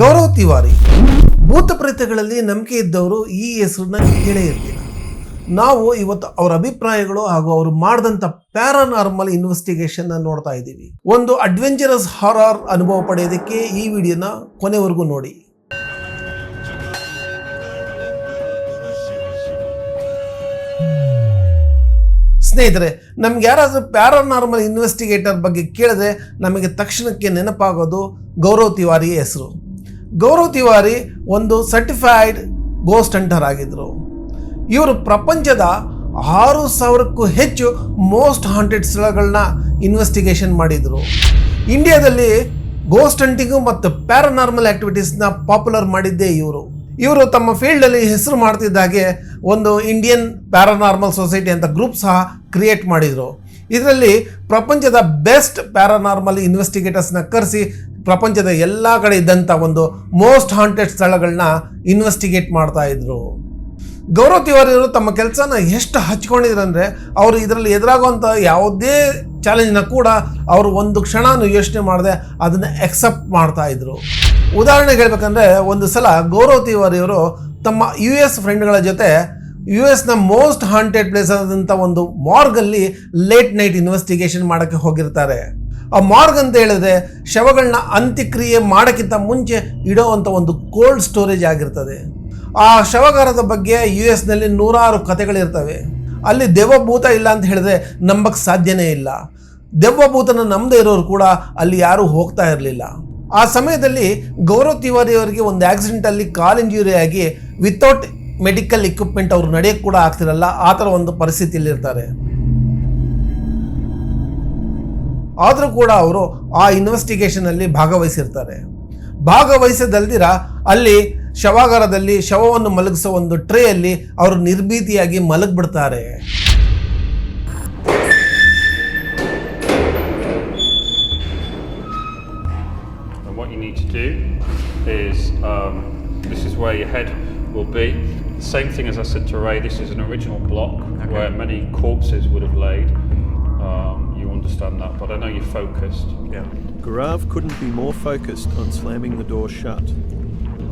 ಗೌರವ್ ತಿವಾರಿ. ಭೂತ ಪ್ರೇತಗಳಲ್ಲಿ ನಂಬಿಕೆ ಇದ್ದವರು ಈ ಹೆಸರನ್ನ ಕೇಳೇ ಇರಲಿಲ್ಲ ನಾವು ಇವತ್ತು ಅವರ ಅಭಿಪ್ರಾಯಗಳು ಹಾಗೂ ಅವರು ಮಾಡಿದಂಥ ಪ್ಯಾರಾನಾರ್ಮಲ್ ಇನ್ವೆಸ್ಟಿಗೇಷನ್ ನೋಡ್ತಾ ಇದ್ದೀವಿ. ಒಂದು ಅಡ್ವೆಂಚರಸ್ ಹಾರರ್ ಅನುಭವ ಪಡೆಯೋದಕ್ಕೆ ಈ ವಿಡಿಯೋನ ಕೊನೆವರೆಗೂ ನೋಡಿ. ಸ್ನೇಹಿತರೆ, ನಮ್ಗೆ ಯಾರಾದರೂ ಪ್ಯಾರಾನಾರ್ಮಲ್ ಇನ್ವೆಸ್ಟಿಗೇಟರ್ ಬಗ್ಗೆ ಕೇಳಿದ್ರೆ ನಮಗೆ ತಕ್ಷಣಕ್ಕೆ ನೆನಪಾಗೋದು ಗೌರವ್ ತಿವಾರಿ ಹೆಸರು. ಗೌರವ್ ತಿವಾರಿ ಒಂದು ಸರ್ಟಿಫೈಡ್ ಗೋಸ್ಟ್ ಹಂಟರ್ ಆಗಿದ್ದರು ಇವರು ಪ್ರಪಂಚದ ಆರು ಸಾವಿರಕ್ಕೂ ಹೆಚ್ಚು ಮೋಸ್ಟ್ ಹಾಂಟೆಡ್ ಸ್ಥಳಗಳನ್ನ ಇನ್ವೆಸ್ಟಿಗೇಷನ್ ಮಾಡಿದರು. ಇಂಡಿಯಾದಲ್ಲಿ ಗೋಸ್ಟ್ ಹಂಟಿಂಗು ಮತ್ತು ಪ್ಯಾರಾನಾರ್ಮಲ್ ಆ್ಯಕ್ಟಿವಿಟೀಸ್ನ ಪಾಪ್ಯುಲರ್ ಮಾಡಿದ್ದೇ ಇವರು. ಇವರು ತಮ್ಮ ಫೀಲ್ಡಲ್ಲಿ ಹೆಸರು ಮಾಡ್ತಿದ್ದಾಗೆ ಒಂದು ಇಂಡಿಯನ್ ಪ್ಯಾರಾನಾರ್ಮಲ್ ಸೊಸೈಟಿ ಅಂತ ಗ್ರೂಪ್ ಸಹ ಕ್ರಿಯೇಟ್ ಮಾಡಿದರು. ಇದರಲ್ಲಿ ಪ್ರಪಂಚದ ಬೆಸ್ಟ್ ಪ್ಯಾರಾನಾರ್ಮಲ್ ಇನ್ವೆಸ್ಟಿಗೇಟರ್ಸ್ನ ಕರೆಸಿ ಪ್ರಪಂಚದ ಎಲ್ಲ ಕಡೆ ಇದ್ದಂಥ ಒಂದು ಮೋಸ್ಟ್ ಹಾಂಟೆಡ್ ಸ್ಥಳಗಳನ್ನ ಇನ್ವೆಸ್ಟಿಗೇಟ್ ಮಾಡ್ತಾ ಇದ್ರು. ಗೌರವ್ ತಿವಾರಿಯವರು ತಮ್ಮ ಕೆಲಸನ ಎಷ್ಟು ಹಚ್ಕೊಂಡಿದ್ರು ಅಂದರೆ ಅವರು ಇದರಲ್ಲಿ ಎದುರಾಗುವಂಥ ಯಾವುದೇ ಚಾಲೆಂಜ್ನ ಕೂಡ ಅವರು ಒಂದು ಕ್ಷಣನೂ ಯೋಚನೆ ಮಾಡದೆ ಅದನ್ನು ಎಕ್ಸೆಪ್ಟ್ ಮಾಡ್ತಾ ಇದ್ರು. ಉದಾಹರಣೆಗೆ ಹೇಳ್ಬೇಕಂದ್ರೆ ಒಂದು ಸಲ ಗೌರವ್ ತಿವಾರಿಯವರು ತಮ್ಮ ಯು ಎಸ್ ಫ್ರೆಂಡ್ಗಳ ಜೊತೆ ಯು ಎಸ್ನ ಮೋಸ್ಟ್ ಹಾಂಟೆಡ್ ಪ್ಲೇಸ್ ಆದಂಥ ಒಂದು ಮಾರ್ಗಲ್ಲಿ ಲೇಟ್ ನೈಟ್ ಇನ್ವೆಸ್ಟಿಗೇಷನ್ ಮಾಡೋಕ್ಕೆ ಹೋಗಿರ್ತಾರೆ. ಆ ಮಾರ್ಗ್ ಅಂತ ಹೇಳಿದ್ರೆ ಶವಗಳನ್ನ ಅಂತ್ಯಕ್ರಿಯೆ ಮಾಡೋಕ್ಕಿಂತ ಮುಂಚೆ ಇಡೋವಂಥ ಒಂದು ಕೋಲ್ಡ್ ಸ್ಟೋರೇಜ್ ಆಗಿರ್ತದೆ. ಆ ಶವಗಾರದ ಬಗ್ಗೆ ಯು ಎಸ್ನಲ್ಲಿ ನೂರಾರು ಕಥೆಗಳಿರ್ತವೆ. ಅಲ್ಲಿ ದೆವ್ವಭೂತ ಇಲ್ಲ ಅಂತ ಹೇಳಿದ್ರೆ ನಂಬಕ್ಕೆ ಸಾಧ್ಯನೇ ಇಲ್ಲ. ದೆವ್ವಭೂತನ ನಂಬದೇ ಇರೋರು ಕೂಡ ಅಲ್ಲಿ ಯಾರೂ ಹೋಗ್ತಾ ಇರಲಿಲ್ಲ. ಆ ಸಮಯದಲ್ಲಿ ಗೌರವ್ ತಿವಾರಿ ಅವರಿಗೆ ಒಂದು ಆಕ್ಸಿಡೆಂಟಲ್ಲಿ ಕಾಲ್ ಇಂಜುರಿ ಆಗಿ ವಿತೌಟ್ ಮೆಡಿಕಲ್ ಇಕ್ವಿಪ್ಮೆಂಟ್ ಅವರು ನಡೆಯೋಕ್ಕೆ ಕೂಡ ಆಗ್ತಿರಲ್ಲ, ಆ ಥರ ಒಂದು ಪರಿಸ್ಥಿತಿಯಲ್ಲಿರ್ತಾರೆ. ಆದರೂ ಕೂಡ ಅವರು ಆ ಇನ್ವೆಸ್ಟಿಗೇಷನಲ್ಲಿ ಭಾಗವಹಿಸಿರ್ತಾರೆ ಭಾಗವಹಿಸದಲ್ದಿರ ಅಲ್ಲಿ ಶವಾಗಾರದಲ್ಲಿ ಶವವನ್ನು ಮಲಗಿಸೋ ಒಂದು ಟ್ರೇಯಲ್ಲಿ ಅವರು ನಿರ್ಭೀತಿಯಾಗಿ ಮಲಗಿಬಿಡ್ತಾರೆ And what you need to do is um, this is where your head will be. The same thing as I said to Ray, this is an original block where many corpses would have laid. Um, that, but I know you're focused. Yeah. Garav couldn't be more focused on slamming the door shut.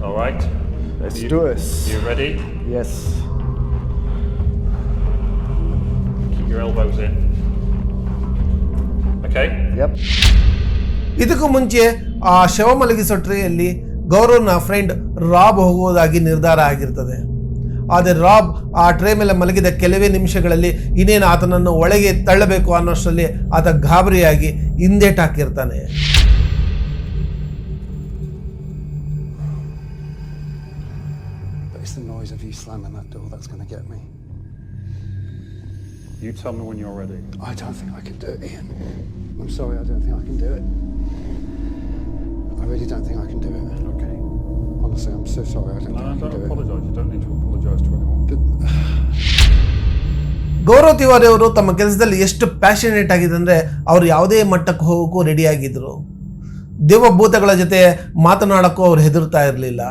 All right? Let's You- do this. You ready? Yes. Keep your elbows in. Okay? Yep. ಇದಕ್ಕೂ ಮುಂಚೆ ಆ ಶವ ಮಲಗಿಸೋ ಟ್ರೇಯಲ್ಲಿ ಗೌರವ್ನ friend Raab ಹೋಗುವುದಾಗಿ ನಿರ್ಧಾರ ಆಗಿರ್ತದೆ ಆದರೆ Raab ಆ tray ಮೇಲೆ ಮಲಗಿದ ಕೆಲವೇ ನಿಮಿಷಗಳಲ್ಲಿ ಇನ್ನೇನು ಆತನನ್ನು ಒಳಗೆ ತಳ್ಳಬೇಕು ಅನ್ನೋಷ್ಟರಲ್ಲಿ ಆತ ಗಾಬರಿಯಾಗಿ ಹಿಂದೇಟಾಕಿರ್ತಾನೆ it's the noise of you slamming that door that's going to get me. You tell me when you're ready. I don't think I can do it, Ian. I'm sorry, I don't think I can do it. I really don't think I can do it. Okay. Honestly, I'm so sorry, I didn't No, think I don't do it. apologise. You don't need to apologise to anyone. Gaurav Tiwari ಅವರು ತಮ್ಮ ಕೆಲಸದಲ್ಲಿ ಎಷ್ಟು passionate ಆಗಿದೆ ಅಂದರೆ ಅವರು ಯಾವುದೇ ಮಟ್ಟಕ್ಕೆ ಹೋಗೋಕ್ಕೂ ರೆಡಿಯಾಗಿದ್ದರು ಆಗಿದ್ರು ದೇವಭೂತಗಳ ಜೊತೆ ಮಾತನಾಡೋಕ್ಕೂ ಅವ್ರು ಹೆದರ್ತಾ ಇರಲಿಲ್ಲ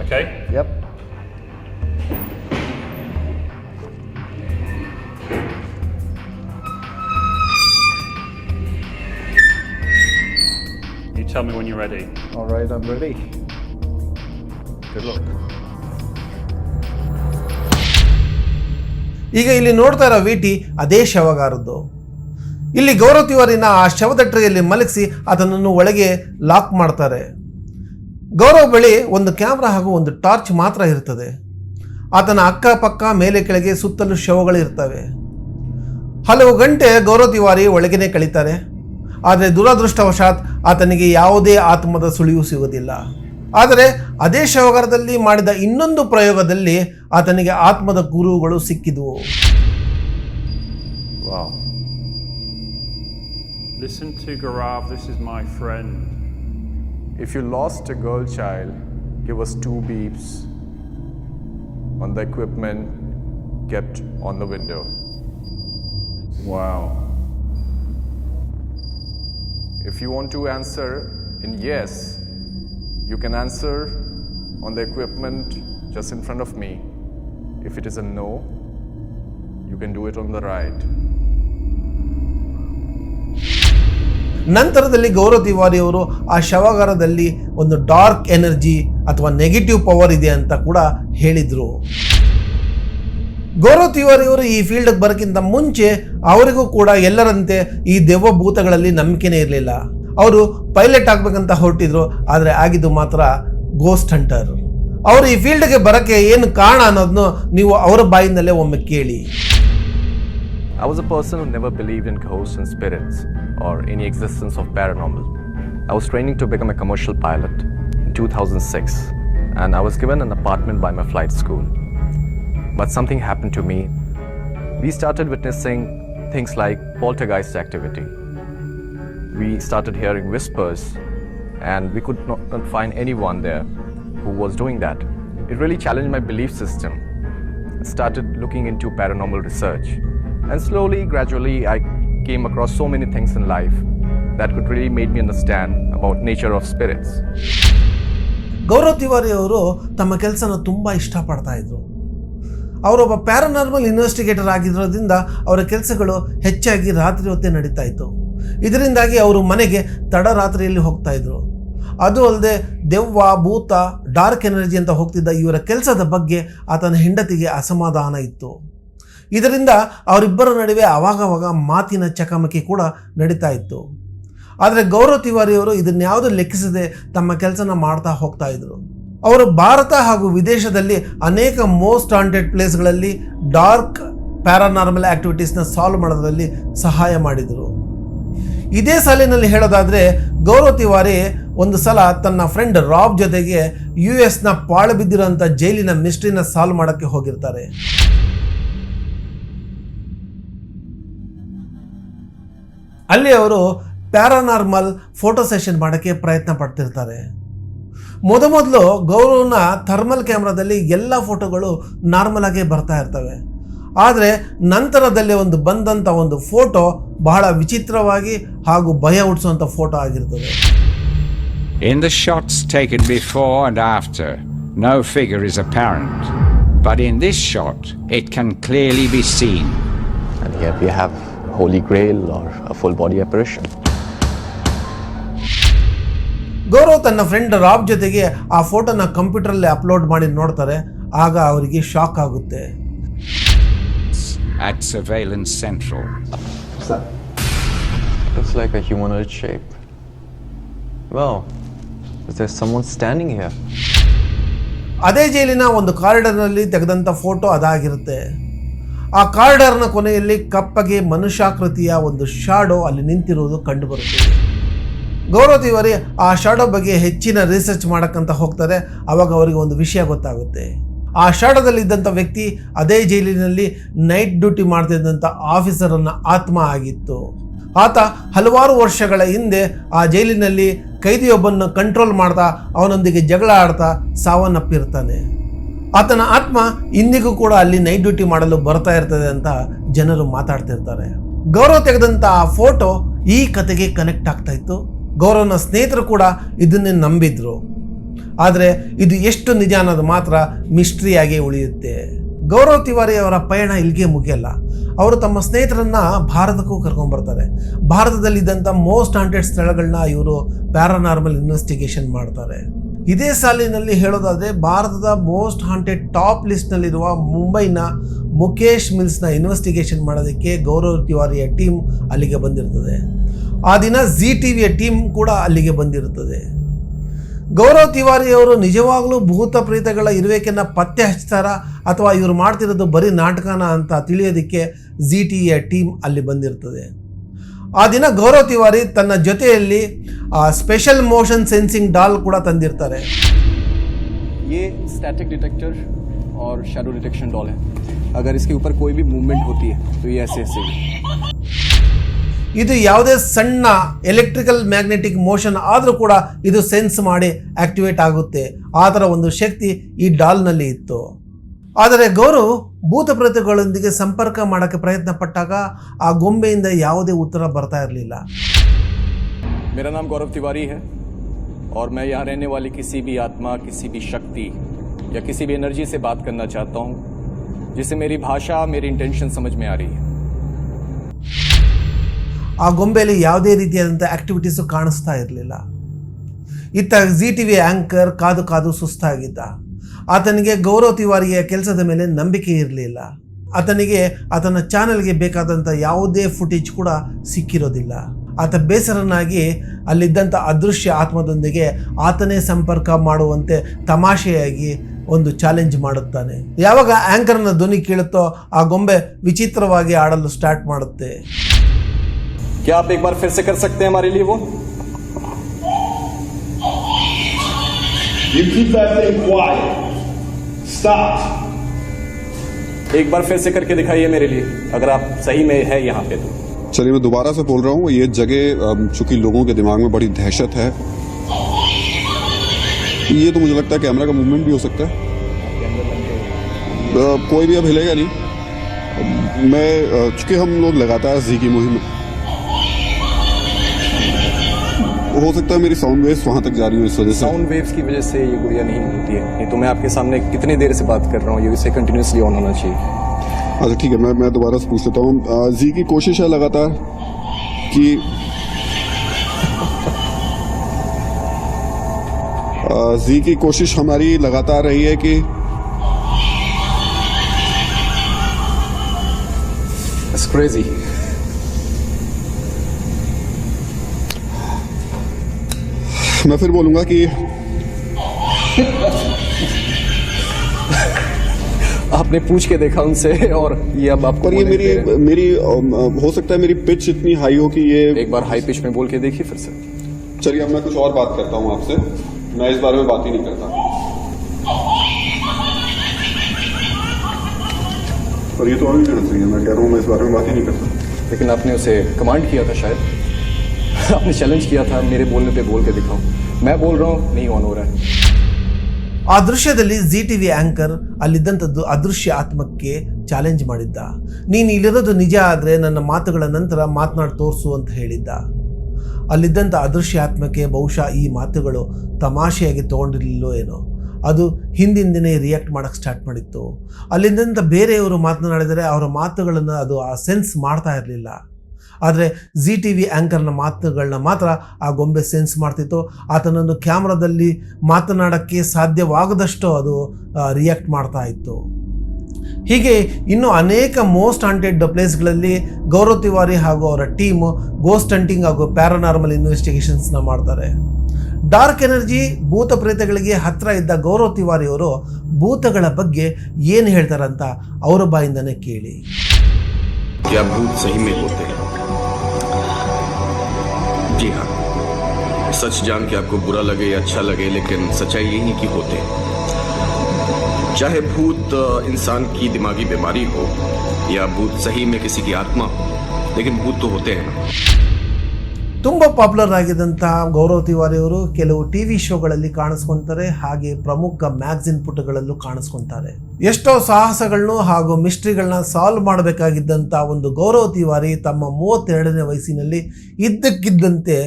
Okay? Yep. You tell me when you're ready. All right, I'm ready. Good. ಈಗ ಇಲ್ಲಿ ನೋಡ್ತಾ ಇರೋ ವಿಟಿ ಅದೇ ಶವಗಾರದ್ದು. ಇಲ್ಲಿ ಗೌರವ ತಿವಾರಿನ ಆ ಶವದ ಟ್ರೆಯಲ್ಲಿ ಮಲಗಿಸಿ ಅದನ್ನು ಒಳಗೆ ಲಾಕ್ ಮಾಡ್ತಾರೆ. ಗೌರವ್ ಬಳಿ ಒಂದು ಕ್ಯಾಮ್ರಾ ಹಾಗೂ ಒಂದು ಟಾರ್ಚ್ ಮಾತ್ರ ಇರ್ತದೆ. ಆತನ ಅಕ್ಕಪಕ್ಕ ಮೇಲೆ ಕೆಳಗೆ ಸುತ್ತಲೂ ಶವಗಳು ಇರ್ತವೆ. ಹಲವು ಗಂಟೆ ಗೌರವ ತಿವಾರಿ ಒಳಗೇನೆ ಕಳೀತಾರೆ. ಆದರೆ ದುರದೃಷ್ಟವಶಾತ್ ಆತನಿಗೆ ಯಾವುದೇ ಆತ್ಮದ ಸುಳಿವು ಸಿಗೋದಿಲ್ಲ ಆದರೆ ಅದೇ ಶವಗಾರದಲ್ಲಿ ಮಾಡಿದ ಇನ್ನೊಂದು ಪ್ರಯೋಗದಲ್ಲಿ ಆತನಿಗೆ ಆತ್ಮದ ಗುರುಗಳು ಸಿಕ್ಕಿದವು. Listen to Garav. This is my friend. If you lost a girl child, give us two beeps on the equipment kept on the window. Wow. If you want to answer in yes, you can answer on the equipment just in front of me. If it is a no, you can do it on the right. ನಂತರದಲ್ಲಿ ಗೌರವ ತಿವಾರಿ ಅವರು ಆ ಶವಾಗಾರದಲ್ಲಿ ಒಂದು dark energy ಅಥವಾ negative power ಇದೆ ಅಂತ ಕೂಡ ಹೇಳಿದರು ಗೌರವ ತಿವಾರಿ ಅವರು ಈ ಫೀಲ್ಡ್ಗೆ ಬರೋಕ್ಕಿಂತ ಮುಂಚೆ ಅವರಿಗೂ ಕೂಡ ಎಲ್ಲರಂತೆ ಈ ದೆವ್ವ ಭೂತಗಳಲ್ಲಿ ನಂಬಿಕೆನೇ ಇರಲಿಲ್ಲ ಅವರು ಪೈಲಟ್ ಆಗಬೇಕಂತ ಹೊರಟಿದ್ರು ಆದರೆ ಆಗಿದ್ದು ಮಾತ್ರ ಗೋಸ್ಟ್ ಹಂಟರ್ ಅವರು ಈ ಫೀಲ್ಡ್ಗೆ ಬರೋಕ್ಕೆ ಏನು ಕಾರಣ ಅನ್ನೋದನ್ನು ನೀವು ಅವರ ಬಾಯಿಂದಲೇ ಒಮ್ಮೆ ಕೇಳಿ I was a person who never believed in ghosts and spirits or any existence of paranormal. I was training to become a commercial pilot in 2006 and I was given an apartment by my flight school. But something happened to me. We started witnessing things like poltergeist activity. We started hearing whispers and we could not, not find anyone there who was doing that. It really challenged my belief system. I started looking into paranormal research. And slowly, gradually, I came across so many things in life that could really make me understand about nature of spirits. Gaurav Tiwari ಅವರು ತಮ್ಮ ಕೆಲಸನ ತುಂಬ ಇಷ್ಟಪಡ್ತಾ ಇದ್ರು ಅವರೊಬ್ಬ paranormal investigator ಆಗಿರೋದ್ರಿಂದ ಅವರ ಕೆಲಸಗಳು ಹೆಚ್ಚಾಗಿ ರಾತ್ರಿ ಹೊತ್ತೇ ನಡೀತಾ ಇತ್ತು ಇದರಿಂದಾಗಿ ಅವರು ಮನೆಗೆ ತಡರಾತ್ರಿಯಲ್ಲಿ ಹೋಗ್ತಾ ಇದ್ರು. ಅದು ಅಲ್ಲದೆ ದೆವ್ವ, ಭೂತ ಡಾರ್ಕ್ ಎನರ್ಜಿ ಅಂತ ಹೋಗ್ತಿದ್ದ ಇವರ ಕೆಲಸದ ಬಗ್ಗೆ ಆತನ ಹೆಂಡತಿಗೆ ಅಸಮಾಧಾನ ಇತ್ತು. ಇದರಿಂದ ಅವರಿಬ್ಬರ ನಡುವೆ ಅವಾಗವಾಗ ಮಾತಿನ ಚಕಮಕಿ ಕೂಡ ನಡೀತಾ ಇತ್ತು. ಆದರೆ ಗೌರವ ತಿವಾರಿಯವರು ಇದನ್ಯಾವುದು ಲೆಕ್ಕಿಸದೆ ತಮ್ಮ ಕೆಲಸನ ಮಾಡ್ತಾ ಹೋಗ್ತಾ ಇದ್ರು. ಅವರು ಭಾರತ ಹಾಗೂ ವಿದೇಶದಲ್ಲಿ ಅನೇಕ ಮೋಸ್ಟ್ ಹಾಂಟೆಡ್ ಪ್ಲೇಸ್ಗಳಲ್ಲಿ ಡಾರ್ಕ್ ಪ್ಯಾರಾನಾರ್ಮಲ್ ಆಕ್ಟಿವಿಟೀಸ್ನ ಸಾಲ್ವ್ ಮಾಡೋದ್ರಲ್ಲಿ ಸಹಾಯ ಮಾಡಿದರು. ಇದೇ ಸಾಲಿನಲ್ಲಿ ಹೇಳೋದಾದರೆ ಗೌರವ ತಿವಾರಿ ಒಂದು ಸಲ ತನ್ನ ಫ್ರೆಂಡ್ ರಾಬ್ ಜೊತೆಗೆ ಯು ಎಸ್ನ ಪಾಳು ಬಿದ್ದಿರೋಂಥ ಜೈಲಿನ ಮಿಸ್ಟ್ರಿನ ಸಾಲ್ವ್ ಮಾಡೋಕ್ಕೆ ಹೋಗಿರ್ತಾರೆ. ಅಲ್ಲಿ ಅವರು ಪ್ಯಾರಾನಾರ್ಮಲ್ ಫೋಟೋ ಸೆಷನ್ ಮಾಡೋಕ್ಕೆ ಪ್ರಯತ್ನ ಪಡ್ತಿರ್ತಾರೆ. ಮೊದಮೊದಲು ಗೌರವನ ಥರ್ಮಲ್ ಕ್ಯಾಮ್ರಾದಲ್ಲಿ ಎಲ್ಲ ಫೋಟೋಗಳು ನಾರ್ಮಲ್ ಆಗೇ ಬರ್ತಾ ಇರ್ತವೆ. ಆದರೆ ನಂತರದಲ್ಲಿ ಒಂದು ಬಂದಂಥ ಒಂದು ಫೋಟೋ ಬಹಳ ವಿಚಿತ್ರವಾಗಿ ಹಾಗೂ ಭಯ ಹುಟ್ಟಿಸುವಂಥ ಫೋಟೋ ಆಗಿರ್ತದೆ In the shots taken before and after, no figure is apparent. But in this shot, it can clearly be seen. And here we have Holy Grail or a full body apparition. Gaurav ತನ್ನ friend Raab ಜೊತೆಗೆ ಆ ಫೋಟೋನ ಕಂಪ್ಯೂಟರಲ್ಲಿ upload ಮಾಡಿ ನೋಡ್ತಾರೆ ಆಗ ಅವರಿಗೆ shock ಆಗುತ್ತೆ At Surveillance Central. Looks like a humanoid shape. Well, is there someone standing here? ಅದೇ ಜೈಲಿನ ಒಂದು ಕಾರಿಡರ್ನಲ್ಲಿ ತೆಗೆದಂಥ ಫೋಟೋ ಅದಾಗಿರುತ್ತೆ ಆ ಕಾರಿಡರ್ನ ಕೊನೆಯಲ್ಲಿ ಕಪ್ಪಗೆ ಮನುಷ್ಯಾಕೃತಿಯ ಒಂದು ಶಾಡೋ ಅಲ್ಲಿ ನಿಂತಿರುವುದು ಕಂಡುಬರುತ್ತದೆ ಗೌರವ್ ತಿವಾರಿ ಆ ಶಾಡೋ ಬಗ್ಗೆ ಹೆಚ್ಚಿನ ರಿಸರ್ಚ್ ಮಾಡೋಕ್ಕಂತ ಹೋಗ್ತಾರೆ ಅವಾಗ ಅವರಿಗೆ ಒಂದು ವಿಷಯ ಗೊತ್ತಾಗುತ್ತೆ ಆ ಶಾಡೋದಲ್ಲಿ ಇದ್ದಂಥ ವ್ಯಕ್ತಿ ಅದೇ ಜೈಲಿನಲ್ಲಿ ನೈಟ್ ಡ್ಯೂಟಿ ಮಾಡ್ತಿದ್ದಂಥ ಆಫೀಸರನ್ನು ಆತ್ಮ ಆಗಿತ್ತು. ಆತ ಹಲವಾರು ವರ್ಷಗಳ ಹಿಂದೆ ಆ ಜೈಲಿನಲ್ಲಿ ಕೈದಿಯೊಬ್ಬನ್ನು ಕಂಟ್ರೋಲ್ ಮಾಡ್ತಾ ಅವನೊಂದಿಗೆ ಜಗಳ ಆಡ್ತಾ ಸಾವನ್ನಪ್ಪಿರ್ತಾನೆ. ಆತನ ಆತ್ಮ ಇಂದಿಗೂ ಕೂಡ ಅಲ್ಲಿ ನೈಟ್ ಡ್ಯೂಟಿ ಮಾಡಲು ಬರ್ತಾ ಇರ್ತದೆ ಅಂತ ಜನರು ಮಾತಾಡ್ತಿರ್ತಾರೆ. ಗೌರವ್ ತೆಗೆದಂಥ ಆ ಫೋಟೋ ಈ ಕತೆಗೆ ಕನೆಕ್ಟ್ ಆಗ್ತಾ ಇತ್ತು. ಗೌರವನ ಸ್ನೇಹಿತರು ಕೂಡ ಇದನ್ನೇ ನಂಬಿದ್ರು. ಆದರೆ ಇದು ಎಷ್ಟು ನಿಜ ಅನ್ನೋದು ಮಾತ್ರ ಮಿಸ್ಟ್ರಿಯಾಗಿ ಉಳಿಯುತ್ತೆ. ಗೌರವ್ ತಿವಾರಿ ಅವರ ಪಯಣ ಇಲ್ಲಿಗೆ ಮುಗಿಯಲ್ಲ. ಅವರು ತಮ್ಮ ಸ್ನೇಹಿತರನ್ನ ಭಾರತಕ್ಕೂ ಕರ್ಕೊಂಡ್ಬರ್ತಾರೆ ಭಾರತದಲ್ಲಿದ್ದಂಥ ಮೋಸ್ಟ್ ಹಾಂಟೆಡ್ ಸ್ಥಳಗಳನ್ನ ಇವರು ಪ್ಯಾರಾನಾರ್ಮಲ್ ಇನ್ವೆಸ್ಟಿಗೇಷನ್ ಮಾಡ್ತಾರೆ. ಇದೇ ಸಾಲಿನಲ್ಲಿ ಹೇಳೋದಾದರೆ ಭಾರತದ ಮೋಸ್ಟ್ ಹಾಂಟೆಡ್ ಟಾಪ್ ಲಿಸ್ಟ್ನಲ್ಲಿರುವ ಮುಂಬೈನ ಮುಖೇಶ್ ಮಿಲ್ಸ್ನ ಇನ್ವೆಸ್ಟಿಗೇಷನ್ ಮಾಡೋದಕ್ಕೆ ಗೌರವ್ ತಿವಾರಿಯ ಟೀಮ್ ಅಲ್ಲಿಗೆ ಬಂದಿರ್ತದೆ. ಆ ದಿನ ಜಿ ಟಿ ವಿಯ ಟೀಮ್ ಕೂಡ ಅಲ್ಲಿಗೆ ಬಂದಿರುತ್ತದೆ ಗೌರವ್ ತಿವಾರಿ ಅವರು ನಿಜವಾಗ್ಲೂ ಭೂತ ಪ್ರೇತಗಳ ಇರುವಿಕೆನ ಪತ್ತೆ ಹಚ್ತಾರಾ ಅಥವಾ ಇವರು ಮಾಡ್ತಿರೋದು ಬರೀ ನಾಟಕನ ಅಂತ ತಿಳಿಯೋದಕ್ಕೆ ಜಿ ಟಿಯ ಟೀಮ್ ಅಲ್ಲಿ ಬಂದಿರ್ತದೆ ಆ ದಿನ ಗೌರವ್ ತಿವಾರಿ ತನ್ನ ಜೊತೆಯಲ್ಲಿ ಸ್ಪೆಷಲ್ ಮೋಷನ್ ಸೆನ್ಸಿಂಗ್ ಡಾಲ್ ಕೂಡ ತಂದಿರ್ತಾರೆ ये स्टैटिक डिटेक्टर और शैडो डिटेक्शन डॉल है अगर इसके ऊपर कोई भी मूवमेंट होती है तो ये ऐसे ऐसे ಇದು ಯಾವುದೇ ಸಣ್ಣ ಎಲೆಕ್ಟ್ರಿಕಲ್ ಮ್ಯಾಗ್ನೆಟಿಕ್ ಮೋಷನ್ ಆದರೂ ಕೂಡ ಇದು ಸೆನ್ಸ್ ಮಾಡಿ ಆಕ್ಟಿವೇಟ್ ಆಗುತ್ತೆ ಆ ಥರ ಒಂದು ಶಕ್ತಿ ಈ ಡಾಲ್ನಲ್ಲಿ ಇತ್ತು ಆದರೆ ಗೌರವ್ ಭೂತ ಪ್ರೇತಗಳೊಂದಿಗೆ ಸಂಪರ್ಕ ಮಾಡೋಕ್ಕೆ ಪ್ರಯತ್ನ ಪಟ್ಟಾಗ ಆ ಗೊಂಬೆಯಿಂದ ಯಾವುದೇ ಉತ್ತರ ಬರ್ತಾ ಇರಲಿಲ್ಲ मेरा नाम गौरव तिवारी है और मैं यहाँ रहने वाली किसी भी आत्मा किसी भी शक्ति या किसी भी एनर्जी से बात करना चाहता हूँ जिसे मेरी भाषा मेरी इंटेंशन समझ में आ रही है ಆ ಗೊಂಬೆಯಲ್ಲಿ ಯಾವುದೇ ರೀತಿಯಾದಂಥ ಆ್ಯಕ್ಟಿವಿಟೀಸು ಕಾಣಿಸ್ತಾ ಇರಲಿಲ್ಲ. ಇತ್ತ ಜಿ ಟಿ ವಿ ಆ್ಯಂಕರ್ ಕಾದು ಕಾದು ಸುಸ್ತಾಗಿದ್ದ. ಆತನಿಗೆ ಗೌರವ ತಿವಾರಿಯ ಕೆಲಸದ ಮೇಲೆ ನಂಬಿಕೆ ಇರಲಿಲ್ಲ. ಆತನಿಗೆ ಆತನ ಚಾನಲ್ಗೆ ಬೇಕಾದಂಥ ಯಾವುದೇ ಫುಟೇಜ್ ಕೂಡ ಸಿಕ್ಕಿರೋದಿಲ್ಲ. ಆತ ಬೇಸರನಾಗಿ ಅಲ್ಲಿದ್ದಂಥ ಅದೃಶ್ಯ ಆತ್ಮದೊಂದಿಗೆ ಆತನೇ ಸಂಪರ್ಕ ಮಾಡುವಂತೆ ತಮಾಷೆಯಾಗಿ ಒಂದು ಚಾಲೆಂಜ್ ಮಾಡುತ್ತಾನೆ. ಯಾವಾಗ ಆ್ಯಂಕರ್ನ ಧ್ವನಿ ಕೇಳುತ್ತೋ ಆ ಗೊಂಬೆ ವಿಚಿತ್ರವಾಗಿ ಆಡಲು ಸ್ಟಾರ್ಟ್ ಮಾಡುತ್ತೆ. क्या आप एक बार फिर से कर सकते हैं हमारे लिए वो You keep that thing quiet. Stop. एक बार फिर से करके दिखाइए मेरे लिए अगर आप सही में है यहाँ पे तो चलिए मैं दोबारा से बोल रहा हूँ ये जगह चूँकि लोगों के दिमाग में बड़ी दहशत है ये तो मुझे लगता है कैमरा का मूवमेंट भी हो सकता है कोई भी अब हिलेगा नहीं मैं चूँकि हम लोग लगातार जी की मुहिम हो सकता है मेरी साउंड वेव्स वहाँ तक जा रही हो इस वजह से। साउंड वेव्स की वजह से ये गुड़िया नहीं होती है। नहीं तो मैं आपके सामने कितनी देर से बात कर रहा हूँ ये इसे कंटिन्यूसली ऑन होना चाहिए। अच्छा ठीक है मैं मैं दोबारा से पूछ लेता हूँ। जी की कोशिश है लगातार कि जी की कोशिश हमारी लगातार रही है कि It's crazy. मैं फिर बोलूँगा कि आपने पूछ के देखा उनसे और ये अब आपको ये मेरी हैं। मेरी हो सकता है मेरी पिच इतनी हाई हो कि ये एक बार हाई पिच में बोल के देखिए फिर से। चलिए अब मैं कुछ और बात करता हूँ आपसे। मैं इस बारे में बात ही नहीं करता। पर ये तो और भी चाहिए मैं कह रहा हूँ मैं इस बारे में बात ही नहीं करता। लेकिन आपने उसे कमांड किया था शायद। आपने चैलेंज किया था मेरे बोलने पे बोल के दिखाओ मैं बोल रहा हूँ नहीं ऑन हो रहा है ಆ ದೃಶ್ಯದಲ್ಲಿ ಜಿ ಟಿ ವಿ ಆ್ಯಂಕರ್ ಅಲ್ಲಿದ್ದಂಥದ್ದು ಅದೃಶ್ಯ ಆತ್ಮಕ್ಕೆ ಚಾಲೆಂಜ್ ಮಾಡಿದ್ದ ನೀನು ಇಲ್ಲಿರೋದು ನಿಜ ಆದರೆ ನನ್ನ ಮಾತುಗಳ ನಂತರ ಮಾತನಾಡಿ ತೋರಿಸು ಅಂತ ಹೇಳಿದ್ದ ಅಲ್ಲಿದ್ದಂಥ ಅದೃಶ್ಯ ಆತ್ಮಕ್ಕೆ ಬಹುಶಃ ಈ ಮಾತುಗಳು ತಮಾಷೆಯಾಗಿ ತೊಗೊಂಡಿರಲಿಲ್ಲೋ ಏನೋ ಅದು ಹಿಂದಿಂದಿನೇ ರಿಯಾಕ್ಟ್ ಮಾಡೋಕ್ಕೆ ಸ್ಟಾರ್ಟ್ ಮಾಡಿತ್ತು ಅಲ್ಲಿದ್ದಂಥ ಬೇರೆಯವರು ಮಾತನಾಡಿದರೆ ಅವರ ಮಾತುಗಳನ್ನು ಅದು ಆ ಸೆನ್ಸ್ ಮಾಡ್ತಾ ಇರಲಿಲ್ಲ ಆದರೆ ಜಿ ಟಿ ವಿ ಆ್ಯಂಕರ್ನ ಮಾತುಗಳನ್ನ ಮಾತ್ರ ಆ ಗೊಂಬೆ ಸೆನ್ಸ್ ಮಾಡ್ತಿತ್ತು. ಆತನನ್ನು ಕ್ಯಾಮ್ರಾದಲ್ಲಿ ಮಾತನಾಡೋಕ್ಕೆ ಸಾಧ್ಯವಾಗದಷ್ಟು ಅದು ರಿಯಾಕ್ಟ್ ಮಾಡ್ತಾ ಇತ್ತು. ಹೀಗೆ ಇನ್ನು ಅನೇಕ ಮೋಸ್ಟ್ ಹಾಂಟೆಡ್ ಪ್ಲೇಸ್ಗಳಲ್ಲಿ ಗೌರವ್ ತಿವಾರಿ ಹಾಗೂ ಅವರ ಟೀಮು ಗೋಸ್ಟ್ ಹಂಟಿಂಗ್ ಹಾಗೂ ಪ್ಯಾರಾನಾರ್ಮಲ್ ಇನ್ವೆಸ್ಟಿಗೇಷನ್ಸ್ನ ಮಾಡ್ತಾರೆ. ಡಾರ್ಕ್ ಎನರ್ಜಿ, ಭೂತ ಪ್ರೇತಗಳಿಗೆ ಹತ್ತಿರ ಇದ್ದ ಗೌರವ್ ತಿವಾರಿ ಅವರು ಭೂತಗಳ ಬಗ್ಗೆ ಏನು ಹೇಳ್ತಾರಂತ ಅವರ ಬಾಯಿಂದನೇ ಕೇಳಿ. जी हाँ। सच जान के आपको बुरा लगे या अच्छा लगे, लेकिन सच्चाई यही कि होते चाहे भूत इंसान की दिमागी बीमारी हो या भूत सही में किसी की आत्मा हो, लेकिन भूत तो होते हैं ना। ತುಂಬ ಪಾಪ್ಯುಲರ್ ಆಗಿದ್ದಂತಹ ಗೌರವ ತಿವಾರಿಯವರು ಕೆಲವು ಟಿ ವಿ ಶೋಗಳಲ್ಲಿ ಕಾಣಿಸ್ಕೊತಾರೆ, ಹಾಗೆ ಪ್ರಮುಖ ಮ್ಯಾಗ್ಝಿನ್ ಪುಟಗಳಲ್ಲೂ ಕಾಣಿಸ್ಕೊಂತಾರೆ. ಎಷ್ಟೋ ಸಾಹಸಗಳನ್ನು ಹಾಗೂ ಮಿಸ್ಟ್ರಿಗಳನ್ನ ಸಾಲ್ವ್ ಮಾಡಬೇಕಾಗಿದ್ದಂಥ ಒಂದು ಗೌರವ ತಿವಾರಿ ತಮ್ಮ ಮೂವತ್ತೆರಡನೇ ವಯಸ್ಸಿನಲ್ಲಿ ಇದ್ದಕ್ಕಿದ್ದಂತೆ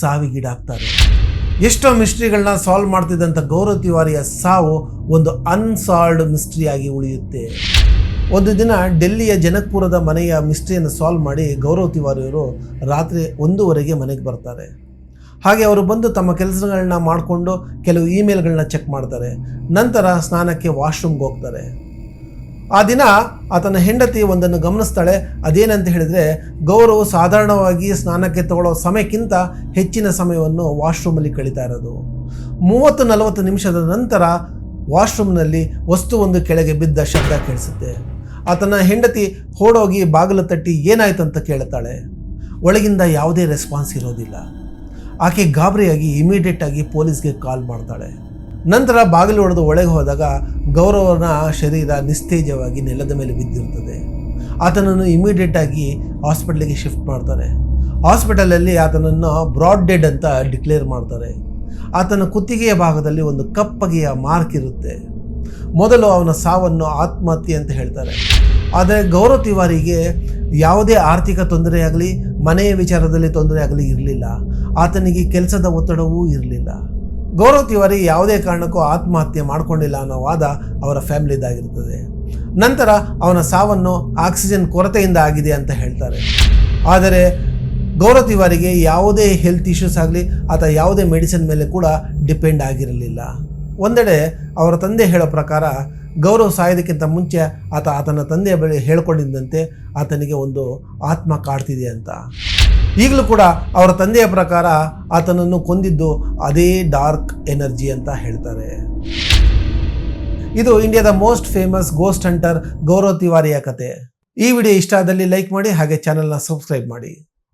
ಸಾವಿಗೀಡಾಗ್ತಾರೆ. ಎಷ್ಟೋ ಮಿಸ್ಟ್ರಿಗಳನ್ನ ಸಾಲ್ವ್ ಮಾಡ್ತಿದ್ದಂಥ ಗೌರವ ತಿವಾರಿಯ ಸಾವು ಒಂದು ಅನ್ಸಾಲ್ವ್ಡ್ ಮಿಸ್ಟ್ರಿಯಾಗಿ ಉಳಿಯುತ್ತೆ. ಒಂದು ದಿನ ಡೆಲ್ಲಿಯ ಜನಕ್ಪುರದ ಮನೆಯ ಮಿಸ್ಟ್ರಿಯನ್ನು ಸಾಲ್ವ್ ಮಾಡಿ ಗೌರವ್ ತಿವಾರಿಯವರು ರಾತ್ರಿ ಒಂದೂವರೆಗೆ ಮನೆಗೆ ಬರ್ತಾರೆ. ಹಾಗೆ ಅವರು ಬಂದು ತಮ್ಮ ಕೆಲಸಗಳನ್ನ ಮಾಡಿಕೊಂಡು ಕೆಲವು ಇಮೇಲ್ಗಳನ್ನ ಚೆಕ್ ಮಾಡ್ತಾರೆ. ನಂತರ ಸ್ನಾನಕ್ಕೆ ವಾಶ್ರೂಮ್ಗೆ ಹೋಗ್ತಾರೆ. ಆ ದಿನ ಆತನ ಹೆಂಡತಿ ಒಂದನ್ನು ಗಮನಿಸ್ತಾಳೆ. ಅದೇನಂತ ಹೇಳಿದರೆ, ಗೌರವ್ ಸಾಧಾರಣವಾಗಿ ಸ್ನಾನಕ್ಕೆ ತಗೊಳ್ಳೋ ಸಮಯಕ್ಕಿಂತ ಹೆಚ್ಚಿನ ಸಮಯವನ್ನು ವಾಶ್ರೂಮಲ್ಲಿ ಕಳೀತಾ ಇರೋದು. ಮೂವತ್ತು ನಲವತ್ತು ನಿಮಿಷದ ನಂತರ ವಾಶ್ರೂಮ್ನಲ್ಲಿ ವಸ್ತುವೊಂದು ಕೆಳಗೆ ಬಿದ್ದ ಶಬ್ದ ಕೇಳಿಸುತ್ತೆ. ಆತನ ಹೆಂಡತಿ ಓಡೋಗಿ ಬಾಗಿಲು ತಟ್ಟಿ ಏನಾಯ್ತು ಅಂತ ಕೇಳ್ತಾಳೆ. ಒಳಗಿಂದ ಯಾವುದೇ ರೆಸ್ಪಾನ್ಸ್ ಇರೋದಿಲ್ಲ. ಆಕೆ ಗಾಬರಿಯಾಗಿ ಇಮಿಡಿಯೇಟ್ ಆಗಿ ಪೊಲೀಸ್ಗೆ ಕಾಲ್ ಮಾಡ್ತಾಳೆ. ನಂತರ ಬಾಗಿಲು ಒಡೆದು ಒಳಗೆ ಹೋದಾಗ ಗೌರವನ ಶರೀರ ನಿಸ್ತೇಜವಾಗಿ ನೆಲದ ಮೇಲೆ ಬಿದ್ದಿರ್ತದೆ. ಆತನನ್ನು ಇಮಿಡಿಯೇಟ್ ಆಗಿ ಹಾಸ್ಪಿಟ್ಲಿಗೆ ಶಿಫ್ಟ್ ಮಾಡ್ತಾರೆ. ಹಾಸ್ಪಿಟಲಲ್ಲಿ ಆತನನ್ನು ಬ್ರಾಡ್ ಡೆಡ್ ಅಂತ ಡಿಕ್ಲೇರ್ ಮಾಡ್ತಾರೆ. ಆತನ ಕುತ್ತಿಗೆಯ ಭಾಗದಲ್ಲಿ ಒಂದು ಕಪ್ಪಗೆಯ ಮಾರ್ಕ್ ಇರುತ್ತೆ. ಮೊದಲು ಅವನ ಸಾವನ್ನು ಆತ್ಮಹತ್ಯೆ ಅಂತ ಹೇಳ್ತಾರೆ. ಆದರೆ ಗೌರವ ತಿವಾರಿಗೆ ಯಾವುದೇ ಆರ್ಥಿಕ ತೊಂದರೆಯಾಗಲಿ ಮನೆಯ ವಿಚಾರದಲ್ಲಿ ತೊಂದರೆ ಆಗಲಿ ಇರಲಿಲ್ಲ. ಆತನಿಗೆ ಕೆಲಸದ ಒತ್ತಡವೂ ಇರಲಿಲ್ಲ. ಗೌರವ ತಿವಾರಿ ಯಾವುದೇ ಕಾರಣಕ್ಕೂ ಆತ್ಮಹತ್ಯೆ ಮಾಡಿಕೊಂಡಿಲ್ಲ ಅನ್ನೋ ವಾದ ಅವರ ಫ್ಯಾಮಿಲಿದಾಗಿರ್ತದೆ. ನಂತರ ಅವನ ಸಾವನ್ನು ಆಕ್ಸಿಜನ್ ಕೊರತೆಯಿಂದ ಆಗಿದೆ ಅಂತ ಹೇಳ್ತಾರೆ. ಆದರೆ ಗೌರವ ತಿವಾರಿಗೆ ಯಾವುದೇ ಹೆಲ್ತ್ ಇಶ್ಯೂಸ್ ಆಗಲಿ ಅಥವಾ ಯಾವುದೇ ಮೆಡಿಸಿನ್ ಮೇಲೆ ಕೂಡ ಡಿಪೆಂಡ್ ಆಗಿರಲಿಲ್ಲ. ಒಂದೆಡೆ ಅವರ ತಂದೆ ಹೇಳೋ ಪ್ರಕಾರ ಗೌರವ್ ಸಾಯೋದಕ್ಕಿಂತ ಮುಂಚೆ ಆತ ಆತನ ತಂದೆಯ ಬಳಿ ಹೇಳ್ಕೊಂಡಿದ್ದಂತೆ ಆತನಿಗೆ ಒಂದು ಆತ್ಮ ಕಾಡ್ತಿದೆ ಅಂತ. ಈಗಲೂ ಕೂಡ ಅವರ ತಂದೆಯ ಪ್ರಕಾರ ಆತನನ್ನು ಕೊಂದಿದ್ದು ಅದೇ ಡಾರ್ಕ್ ಎನರ್ಜಿ ಅಂತ ಹೇಳ್ತಾರೆ. ಇದು ಇಂಡಿಯಾದ most famous ghost hunter Gaurav ತಿವಾರಿಯ ಕತೆ. ಈ ವಿಡಿಯೋ ಇಷ್ಟ ಆದಲ್ಲಿ ಲೈಕ್ ಮಾಡಿ ಹಾಗೆ ಚಾನಲ್ನ ಸಬ್ಸ್ಕ್ರೈಬ್ ಮಾಡಿ.